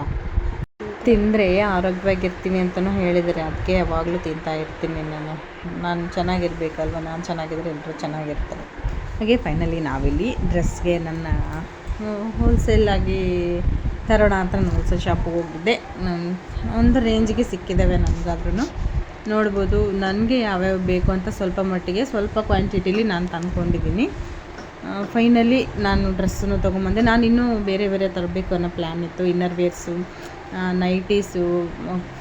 Speaker 1: ತಿಂದರೆ ಆರೋಗ್ಯವಾಗಿರ್ತೀನಿ ಅಂತಲೂ ಹೇಳಿದರೆ. ಅದಕ್ಕೆ ಯಾವಾಗಲೂ ತಿಂತಾ ಇರ್ತೀನಿ ನಾನು. ನಾನು ಚೆನ್ನಾಗಿರ್ಬೇಕಲ್ವ? ನಾನು ಚೆನ್ನಾಗಿದ್ರೆ ಎಲ್ಲರೂ ಚೆನ್ನಾಗಿರ್ತಾರೆ. ಹಾಗೆ ಫೈನಲಿ ನಾವಿಲ್ಲಿ ಡ್ರೆಸ್ಗೆ ನನ್ನ ಹೋಲ್ಸೇಲಾಗಿ ತರೋಣ ಅಂತ ನಾನು ಹೋಲ್ಸೇಲ್ ಶಾಪಿಗೆ ಹೋಗಿದ್ದೆ. ಒಂದು ರೇಂಜಿಗೆ ಸಿಕ್ಕಿದ್ದಾವೆ ನಮಗಾದ್ರೂ ನೋಡ್ಬೋದು ನನಗೆ ಯಾವ್ಯಾವ ಬೇಕು ಅಂತ ಸ್ವಲ್ಪ ಮಟ್ಟಿಗೆ, ಸ್ವಲ್ಪ ಕ್ವಾಂಟಿಟಿಲಿ ನಾನು ತಂದ್ಕೊಂಡಿದ್ದೀನಿ. ಫೈನಲಿ ನಾನು ಡ್ರೆಸ್ಸನ್ನು ತೊಗೊಂಬಂದೆ. ನಾನು ಇನ್ನೂ ಬೇರೆ ಬೇರೆ ತರಬೇಕು ಅನ್ನೋ ಪ್ಲ್ಯಾನ್ ಇತ್ತು. Inner wears nighties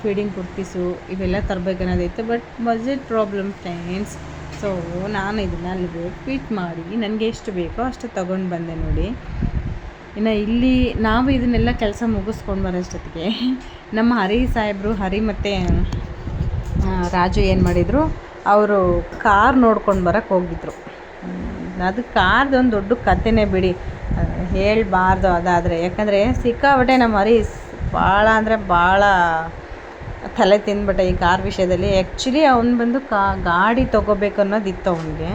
Speaker 1: feeding kurtis ಇವೆಲ್ಲ ತರಬೇಕನ್ನೋದಿತ್ತು but budget problem friends so ನಾನು ಇದನ್ನು ಅಲ್ಲಿಗೆ ಫಿಟ್ ಮಾಡಿ ನನಗೆ ಎಷ್ಟು ಬೇಕೋ ಅಷ್ಟು ತೊಗೊಂಡು ಬಂದೆ ನೋಡಿ. ಇನ್ನು ಇಲ್ಲಿ ನಾವು ಇದನ್ನೆಲ್ಲ ಕೆಲಸ ಮುಗಿಸ್ಕೊಂಡು ಬರೋಷ್ಟೊತ್ತಿಗೆ ನಮ್ಮ ಹರಿ ಸಾಹೇಬರು, ಹರಿ ಮತ್ತು ರಾಜು ಏನು ಮಾಡಿದರು? ಅವರು ಕಾರ್ ನೋಡ್ಕೊಂಡು ಬರೋಕ್ಕೆ ಹೋಗಿದ್ರು. ಅದು ಕಾರ್ದೊಂದು ದೊಡ್ಡ ಕಥೆನೇ ಬಿಡಿ. ಹೇಳಬಾರ್ದು ಅದಾದರೆ. ಯಾಕಂದರೆ ಸಿಕ್ಕಾಪಟ್ಟೆ ನಮ್ಮ ಮರಿ ಭಾಳ ಅಂದರೆ ಭಾಳ ತಲೆ ತಿಂದ್ಬಿಟ್ಟೆ ಈ ಕಾರ್ ವಿಷಯದಲ್ಲಿ. ಆ್ಯಕ್ಚುಲಿ ಅವನು ಬಂದು ಕಾ, ಗಾಡಿ ತೊಗೋಬೇಕು ಅನ್ನೋದಿತ್ತು ಅವನಿಗೆ.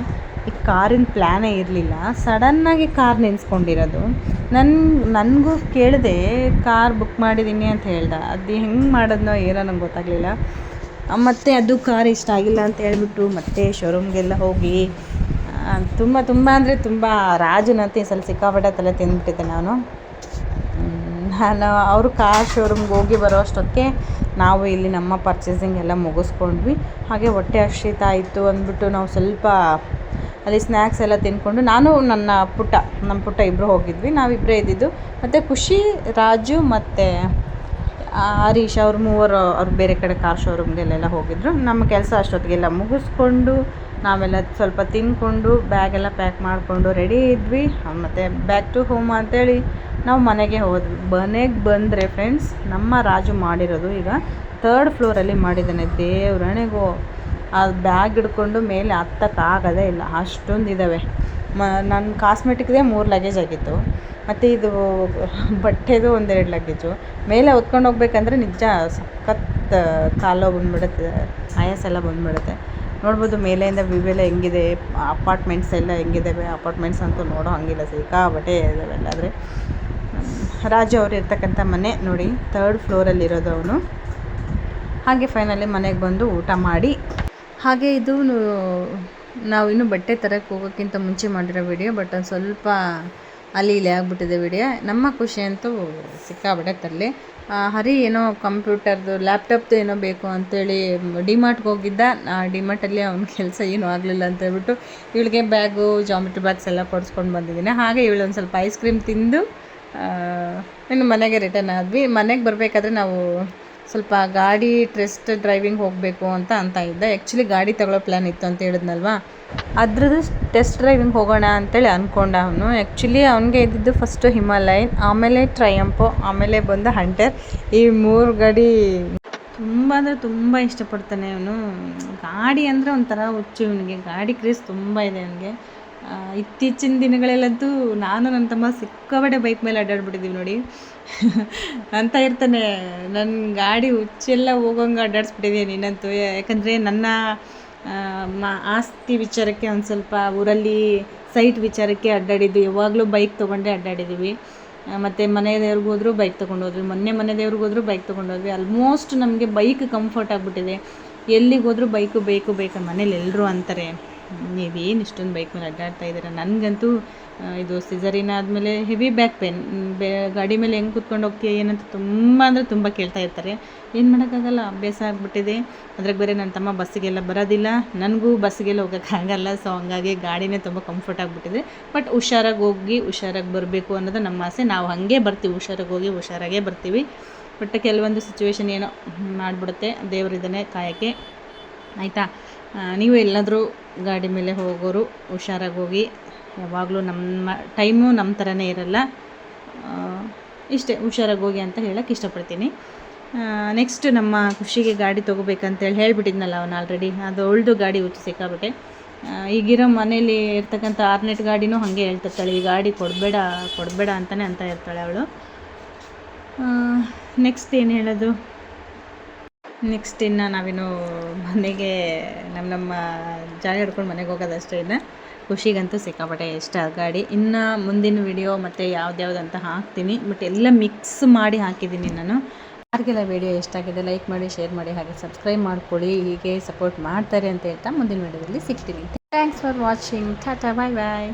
Speaker 1: ಈ ಕಾರಿನ ಪ್ಲ್ಯಾನೇ ಇರಲಿಲ್ಲ. ಸಡನ್ನಾಗಿ ಕಾರ್ ನೆನೆಸ್ಕೊಂಡಿರೋದು. ನನ್ನ ನನಗೂ ಕೇಳಿದೆ, ಕಾರ್ ಬುಕ್ ಮಾಡಿದ್ದೀನಿ ಅಂತ ಹೇಳ್ದ. ಅದು ಹೆಂಗೆ ಮಾಡಿದ್ನೋ ಏನೋ ನಂಗೆ ಗೊತ್ತಾಗಲಿಲ್ಲ. ಮತ್ತು ಅದು ಕಾರ್ ಇಷ್ಟ ಆಗಿಲ್ಲ ಅಂತ ಹೇಳ್ಬಿಟ್ಟು ಮತ್ತೆ ಶೋರೂಮ್ಗೆಲ್ಲ ಹೋಗಿ ತುಂಬ ತುಂಬ ಅಂದರೆ ತುಂಬ ರಾಜನಂತೆ ಈ ಸಲ ಸಿಕ್ಕಾಪಟ್ಟೆ ತಲೆ ತಿಂದ್ಬಿಟ್ಟಿದ್ದೆ ನಾನು. ನಾನು ಅವರು ಕಾರ್ ಶೋರೂಮ್ಗೆ ಹೋಗಿ ಬರೋ ಅಷ್ಟೊತ್ತಿಗೆ ನಾವು ಇಲ್ಲಿ ನಮ್ಮ ಪರ್ಚೇಸಿಂಗ್ ಎಲ್ಲ ಮುಗಿಸ್ಕೊಂಡ್ವಿ. ಹಾಗೆ ಹೊಟ್ಟೆ ಹಸಿತಾ ಆಯಿತು ಅಂದ್ಬಿಟ್ಟು ನಾವು ಸ್ವಲ್ಪ ಅಲ್ಲಿ ಸ್ನ್ಯಾಕ್ಸ್ ಎಲ್ಲ ತಿನ್ಕೊಂಡು ನಾನು ನನ್ನ ಪುಟ್ಟ, ನಮ್ಮ ಪುಟ್ಟ ಇಬ್ಬರು ಹೋಗಿದ್ವಿ. ನಾವಿಬ್ಬರೇ ಇದ್ದಿದ್ದು. ಮತ್ತು ಖುಷಿ, ರಾಜು ಮತ್ತು ಹರೀಶ್ ಅವ್ರು ಮೂವರು ಅವ್ರು ಬೇರೆ ಕಡೆ ಕಾರ್ ಶೋರೂಮ್ಗೆಲ್ಲ ಹೋಗಿದ್ರು. ನಮ್ಮ ಕೆಲಸ ಅಷ್ಟೊತ್ತಿಗೆಲ್ಲ ಮುಗಿಸ್ಕೊಂಡು, ನಾವೆಲ್ಲ ಸ್ವಲ್ಪ ತಿಂದ್ಕೊಂಡು ಬ್ಯಾಗೆಲ್ಲ ಪ್ಯಾಕ್ ಮಾಡಿಕೊಂಡು ರೆಡಿ ಇದ್ವಿ. ಮತ್ತು ಬ್ಯಾಕ್ ಟು ಹೋಮ್ ಅಂತೇಳಿ ನಾವು ಮನೆಗೆ ಹೋದ್ವಿ. ಮನೆಗೆ ಬಂದರೆ ಫ್ರೆಂಡ್ಸ್ ನಮ್ಮ ರಾಜು ಮಾಡಿರೋದು ಈಗ ತರ್ಡ್ ಫ್ಲೋರಲ್ಲಿ ಮಾಡಿದ್ದಾನೆ. ದೇವ್ರಣೆಗೋ ಆ ಬ್ಯಾಗ್ ಹಿಡ್ಕೊಂಡು ಮೇಲೆ ಹತ್ತಕ್ಕಾಗದೇ ಇಲ್ಲ. ಅಷ್ಟೊಂದು ಇದ್ದಾವೆ ಮ ನನ್ನ ಕಾಸ್ಮೆಟಿಕ್ದೇ ಮೂರು ಲಗೇಜ್ ಆಗಿತ್ತು. ಮತ್ತು ಇದು ಬಟ್ಟೆದು ಒಂದೆರಡು ಲಗೇಜು ಮೇಲೆ ಹೊತ್ಕೊಂಡು ಹೋಗ್ಬೇಕಂದ್ರೆ ನಿಜ ಸಖತ್ ಕಾಲು ಬಂದ್ಬಿಡುತ್ತೆ, ಆಯಾಸ ಎಲ್ಲ ಬಂದ್ಬಿಡುತ್ತೆ. ನೋಡ್ಬೋದು ಮೇಲೆಯಿಂದ ವ್ಯೂ ಎಲ್ಲ ಹೆಂಗಿದೆ ಅಪಾರ್ಟ್ಮೆಂಟ್ಸ್ ಎಲ್ಲ ಹೆಂಗಿದ್ದಾವೆ ಅಪಾರ್ಟ್ಮೆಂಟ್ಸ್ ಅಂತೂ ನೋಡೋ ಹಂಗಿಲ್ಲ, ಸಿಕ್ಕಾಪಟ್ಟೆ ಇದ್ದಾವೆ ಆದರೆ ರಾಜು ಅವರು ಇರ್ತಕ್ಕಂಥ ಮನೆ ನೋಡಿ ತರ್ಡ್ ಫ್ಲೋರಲ್ಲಿರೋದು ಅವನು. ಹಾಗೆ ಫೈನಲಿ ಮನೆಗೆ ಬಂದು ಊಟ ಮಾಡಿ. ಹಾಗೆ ಇದು ನಾವು ಇನ್ನೂ ಬಟ್ಟೆ ತರಕ್ಕೆ ಹೋಗೋಕ್ಕಿಂತ ಮುಂಚೆ ಮಾಡಿರೋ ವಿಡಿಯೋ, ಬಟ್ ಒಂದು ಸ್ವಲ್ಪ ಅಲ್ಲಿ ಇಲ್ಲಿ ಆಗಿಬಿಟ್ಟಿದೆ ವಿಡಿಯೋ. ನಮ್ಮ ಖುಷಿ ಅಂತೂ ಸಿಕ್ಕಾಬಿಡೆ ತರಲಿ. ಹರಿ ಏನೋ ಕಂಪ್ಯೂಟರ್ದು, ಲ್ಯಾಪ್ಟಾಪ್ದು ಏನೋ ಬೇಕು ಅಂತೇಳಿ ಡಿಮಾರ್ಟ್ಗೆ ಹೋಗಿದ್ದ. ಆ, ಡಿಮಾರ್ಟಲ್ಲಿ ಅವ್ನ ಕೆಲಸ ಏನೂ ಆಗಲಿಲ್ಲ ಅಂತ ಹೇಳ್ಬಿಟ್ಟು ಇವಳಿಗೆ ಬ್ಯಾಗು, ಜಾಮಿಟ್ರಿ ಬ್ಯಾಗ್ಸ್ ಎಲ್ಲ ಕೊಡಿಸ್ಕೊಂಡು ಬಂದಿದ್ದೀನಿ. ಹಾಗೆ ಇವಳು ಒಂದು ಸ್ವಲ್ಪ ಐಸ್ ಕ್ರೀಮ್ ತಿಂದು ಇನ್ನು ಮನೆಗೆ ರಿಟರ್ನ್ ಆದ್ವಿ. ಮನೆಗೆ ಬರಬೇಕಾದ್ರೆ ನಾವು ಸ್ವಲ್ಪ ಗಾಡಿ ಟೆಸ್ಟ್ ಡ್ರೈವಿಂಗ್ ಹೋಗಬೇಕು ಅಂತ ಅಂತ ಇದ್ದೆ. ಆ್ಯಕ್ಚುಲಿ ಗಾಡಿ ತಗೊಳ್ಳೋ ಪ್ಲ್ಯಾನ್ ಇತ್ತು ಅಂತ ಹೇಳಿದ್ನಲ್ವಾ? ಅದ್ರದ್ದು ಟೆಸ್ಟ್ ಡ್ರೈವಿಂಗ್ ಹೋಗೋಣ ಅಂತೇಳಿ ಅಂದ್ಕೊಂಡ ಅವನು. ಆ್ಯಕ್ಚುಲಿ ಅವನಿಗೆ ಇದ್ದಿದ್ದು ಫಸ್ಟು ಹಿಮಾಲಯನ್ ಆಮೇಲೆ ಟ್ರಯಂಪು ಆಮೇಲೆ ಬಂದು ಹಂಟರ್ ಈ ಮೂರು ಗಾಡಿ ತುಂಬ ಅಂದರೆ ತುಂಬ ಇಷ್ಟಪಡ್ತಾನೆ ಅವನು. ಗಾಡಿ ಅಂದರೆ ಒಂಥರ ಹುಚ್ಚು ಇವನಿಗೆ. ಗಾಡಿ ಕ್ರೇಜ್ ತುಂಬ ಇದೆ ಅವನಿಗೆ. ಇತ್ತೀಚಿನ ದಿನಗಳಲ್ಲಂತೂ ನಾನು ನನ್ನ ತಮ್ಮ ಸಿಕ್ಕಾಪಟ್ಟೆ ಬೈಕ್ ಮೇಲೆ ಅಡ್ಡಾಡ್ಬಿಟ್ಟಿದ್ದೀವಿ ನೋಡಿ. ಅಂತ ಇರ್ತಾನೆ ನನ್ನ ಗಾಡಿ ಹುಚ್ಚೆಲ್ಲ ಹೋಗೋಂಗೆ ಅಡ್ಡಾಡಿಸ್ಬಿಟ್ಟಿದ್ದೀನಿ ನೀನಂತೂ ಯಾಕಂದರೆ ನನ್ನ ಆಸ್ತಿ ವಿಚಾರಕ್ಕೆ ಒಂದು ಸ್ವಲ್ಪ ಊರಲ್ಲಿ ಸೈಟ್ ವಿಚಾರಕ್ಕೆ ಅಡ್ಡಾಡಿದ್ದು ಯಾವಾಗಲೂ ಬೈಕ್ ತೊಗೊಂಡೇ ಅಡ್ಡಾಡಿದ್ದೀವಿ. ಮತ್ತು ಮನೆ ದೇವ್ರಿಗೆ ಬೈಕ್ ತೊಗೊಂಡು ಮೊನ್ನೆ ಮನೆ ದೇವ್ರಿಗೆ ಬೈಕ್ ತೊಗೊಂಡು ಆಲ್ಮೋಸ್ಟ್ ನಮಗೆ ಬೈಕ್ ಕಂಫರ್ಟ್ ಆಗಿಬಿಟ್ಟಿದೆ. ಎಲ್ಲಿಗೆ ಬೈಕು ಬೇಕು ಬೇಕು ಮನೇಲಿ ಎಲ್ಲರೂ ಅಂತಾರೆ. ನೀವೇನು ಇಷ್ಟೊಂದು ಬೈಕ್ ಮೇಲೆ ಅಡ್ಡಾಡ್ತಾ ಇದ್ದೀರ? ನನಗಂತೂ ಇದು ಸಿಸರಿನ ಆದಮೇಲೆ ಹೆವಿ ಬ್ಯಾಕ್ ಪೇನ್ ಬೇ, ಗಾಡಿ ಮೇಲೆ ಹೆಂಗೆ ಕುತ್ಕೊಂಡು ಹೋಗ್ತೀಯ ಏನಂತ ತುಂಬ ಅಂದರೆ ತುಂಬ ಕೇಳ್ತಾ ಇರ್ತಾರೆ. ಏನು ಮಾಡೋಕ್ಕಾಗಲ್ಲ, ಅಭ್ಯಾಸ ಆಗಿಬಿಟ್ಟಿದೆ. ಅದ್ರಾಗ ಬೇರೆ ನನ್ನ ತಮ್ಮ ಬಸ್ಸಿಗೆಲ್ಲ ಬರೋದಿಲ್ಲ. ನನಗೂ ಬಸ್ಸಿಗೆಲ್ಲ ಹೋಗೋಕ್ಕಾಗಲ್ಲ ಸೊ ಹಂಗಾಗಿ ಗಾಡಿನೇ ತುಂಬ ಕಂಫರ್ಟ್ ಆಗಿಬಿಟ್ಟಿದೆ. ಬಟ್ ಹುಷಾರಾಗಿ ಹೋಗಿ, ಹುಷಾರಾಗಿ ಬರಬೇಕು ಅನ್ನೋದು ನಮ್ಮ ಆಸೆ. ನಾವು ಹಾಗೆ ಬರ್ತೀವಿ, ಹುಷಾರಾಗಿ ಹೋಗಿ, ಹುಷಾರಾಗೇ ಬರ್ತೀವಿ. ಬಟ್ ಕೆಲವೊಂದು ಸಿಚುವೇಶನ್ ಏನೋ ಮಾಡಿಬಿಡುತ್ತೆ. ದೇವರಿದ್ದಾನೆ ಕಾಯೋಕ್ಕೆ. ಆಯಿತಾ? ನೀವು ಎಲ್ಲಾದರೂ ಗಾಡಿ ಮೇಲೆ ಹೋಗೋರು ಹುಷಾರಾಗಿ ಹೋಗಿ. ಯಾವಾಗಲೂ ನಮ್ಮ ಟೈಮು ನಮ್ಮ ಥರನೇ ಇರಲ್ಲ. ಇಷ್ಟೇ ಹುಷಾರಾಗಿ ಹೋಗಿ ಅಂತ ಹೇಳಕ್ಕೆ ಇಷ್ಟಪಡ್ತೀನಿ. ನೆಕ್ಸ್ಟ್ ನಮ್ಮ ಖುಷಿಗೆ ಗಾಡಿ ತೊಗೋಬೇಕಂತೇಳಿ ಹೇಳಿಬಿಟ್ಟಿದ್ನಲ್ಲ ಅವನು ಆಲ್ರೆಡಿ ಅದು ಒಳ್ದು ಗಾಡಿ ಹುಚ್ಚು ಸಿಕ್ಕಾಬಿಟ್ಟೆ ಈಗಿರೋ ಮನೇಲಿ ಇರ್ತಕ್ಕಂಥ ಆರ್ನೆಟ್ ಗಾಡಿನೂ ಹಾಗೆ ಹೇಳ್ತಿರ್ತಾಳೆ. ಈ ಗಾಡಿ ಕೊಡಬೇಡ ಕೊಡಬೇಡ ಅಂತಲೇ ಅಂತ ಇರ್ತಾಳೆ ಅವಳು. ನೆಕ್ಸ್ಟ್ ಏನು ಹೇಳೋದು? ನೆಕ್ಸ್ಟ್ ಇನ್ನು ನಾವಿನ್ನು ಮನೆಗೆ ನಮ್ಮ ನಮ್ಮ ಜಾಗ ಹಿಡ್ಕೊಂಡು ಮನೆಗೆ ಹೋಗೋದಷ್ಟೇ ಇನ್ನು ಖುಷಿಗಂತೂ ಸಿಕ್ಕಾಪಟ್ಟೆ ಇಷ್ಟ ಗಾಡಿ. ಇನ್ನು ಮುಂದಿನ ವಿಡಿಯೋ ಮತ್ತು ಯಾವ್ದ್ಯಾವ್ದು ಅಂತ ಹಾಕ್ತೀನಿ. ಬಟ್ ಎಲ್ಲ ಮಿಕ್ಸ್ ಮಾಡಿ ಹಾಕಿದ್ದೀನಿ ನಾನು. ಯಾರಿಗೆಲ್ಲ ವಿಡಿಯೋ ಇಷ್ಟ ಆಗಿದೆ ಲೈಕ್ ಮಾಡಿ ಶೇರ್ ಮಾಡಿ ಹಾಗೆ ಸಬ್ಸ್ಕ್ರೈಬ್ ಮಾಡ್ಕೊಳ್ಳಿ. ಹೀಗೆ ಸಪೋರ್ಟ್ ಮಾಡ್ತಾರೆ ಅಂತ ಹೇಳ್ತಾ ಮುಂದಿನ ವಿಡಿಯೋದಲ್ಲಿ ಸಿಗ್ತೀನಿ. Thanks for watching tata bye bye